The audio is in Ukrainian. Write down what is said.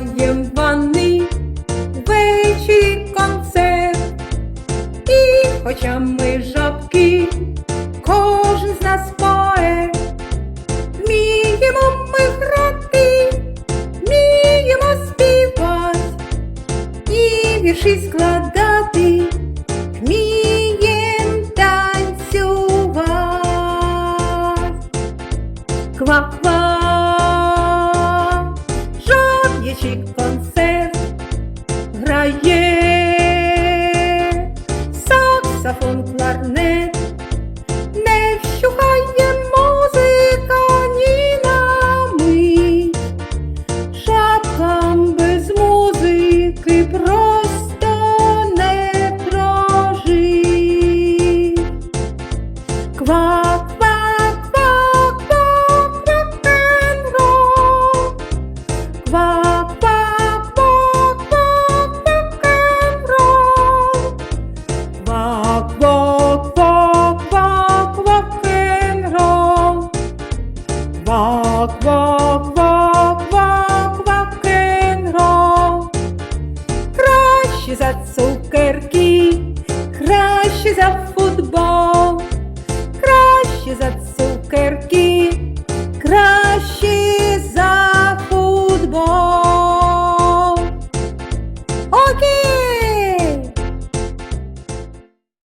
Граєм вони вечір концерт, і хоча ми жабки, кожен з нас поет. Вміємо ми грати, вміємо співати і вірші складати. Вмієм танцювати. Ква-ква чоловічий концерт грає. Саксофон кларнет, не вщухає музика ні на мить, шапкам без музики просто не дрожить. Quack, quack, quack, quack, quack and. Краще за цукерки, краще за футбол, краще за цукерки.